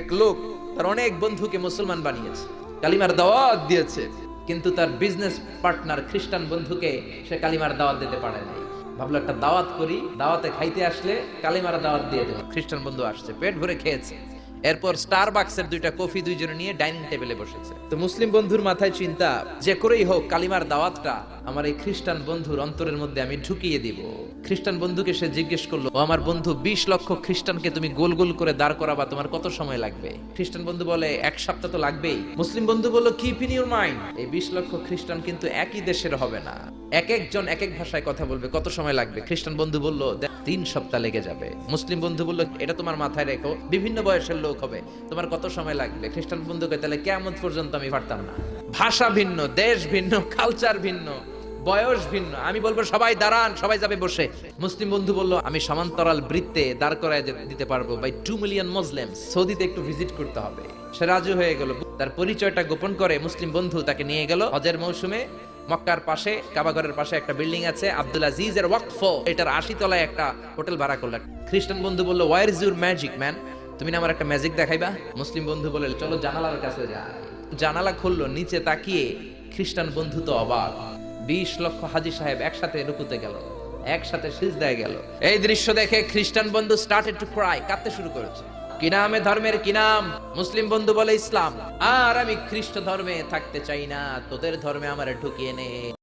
এক লোক তার অনেক বন্ধুকে মুসলমান বানিয়েছে, কালিমার দাওয়াত দিয়েছে, কিন্তু তার বিজনেস পার্টনার খ্রিস্টান বন্ধুকে সে কালিমার দাওয়াত দিতে পারে নাই। ভাবলো একটা দাওয়াত করি, দাওয়াতে খাইতে আসলে কালিমার দাওয়াত দিয়ে দেবো। খ্রিস্টান বন্ধু আসছে, পেট ভরে খেয়েছে। এরপর স্টার বাক্সের দুইটা কফি দুইজনে নিয়ে ডাইনিং টেবিলে বসেছে। তো মুসলিম বন্ধুর মাথায় চিন্তা, যে করেই হোক কালিমার দাওয়াতটা আমার এই খ্রিস্টান বন্ধুর অন্তরের মধ্যে আমি ঢুকিয়ে দিব। খ্রিস্টান বন্ধুকে সে জিজ্ঞেস করল, ও আমার বন্ধু, বিশ লক্ষ খ্রিস্টানকে তুমি গোল গোল করে দাঁড় করাবা, তোমার কত সময় লাগবে? খ্রিস্টান বন্ধু বলে, এক সপ্তাহ তো লাগবেই। মুসলিম বন্ধু বলল কিপ ইন ইউর মাইন্ড এই বিশ লক্ষ খ্রিস্টান কিন্তু একই দেশের হবে না। এক একজন এক এক ভাষায় কথা বলবে, কত সময় লাগবে? খ্রিস্টান বন্ধু বলল তিন সপ্তাহ লেগে যাবে। মুসলিম বন্ধু বলল, এটা তোমার মাথায় রেখো, বিভিন্ন বয়সের লোক হবে, তোমার কত সময় লাগবে? খ্রিস্টান বন্ধুকে, তাহলে কেমন পর্যন্ত আমি পারতাম না? ভাষা ভিন্ন, দেশ ভিন্ন কালচার ভিন্ন। বয়স ভিন্ন। আমি বলব সবাই দাঁড়ান, সবাই যাবে বসে। মুসলিম বন্ধু বলল, আমি সমান্তরাল বৃত্তে দাঁড় করায় দিতে পারব বাই টু মিলিয়ন মুসলিম সৌদিতে একটু ভিজিট করতে হবে। সে রাজু হয়ে গেল। তার পরিচয়টা গোপন করে মুসলিম বন্ধু তাকে নিয়ে গেল। হজের মৌসুমে মক্কার পাশে কাবাগরের পাশে একটা বিল্ডিং আছে, আব্দুল আজিজ এর ওয়াকফ। এটার আশি তলায় একটা হোটেল ভাড়া করলেন। খ্রিস্টান বন্ধু বলল war is your magic man তুমি না আমার একটা ম্যাজিক দেখাইবা? মুসলিম বন্ধু বলে চলো জানালার কাছে যা জানালা খুললো, নিচে তাকিয়ে খ্রিস্টান বন্ধু তো অবাক। বিশ লক্ষ হাজি সাহেব একসাথে রুকুতে গেল, একসাথে সিজদায় গেল। এই দৃশ্য দেখে খ্রিস্টান বন্ধু স্টার্টেড টু ক্রাই কাঁদতে শুরু করেছে। কি নামে ধর্মের, কি নাম? মুসলিম বন্ধু বলে ইসলাম। আর আমি খ্রিস্ট ধর্মে থাকতে চাই না, তোদের ধর্মে আমার ঢুকিয়ে নে।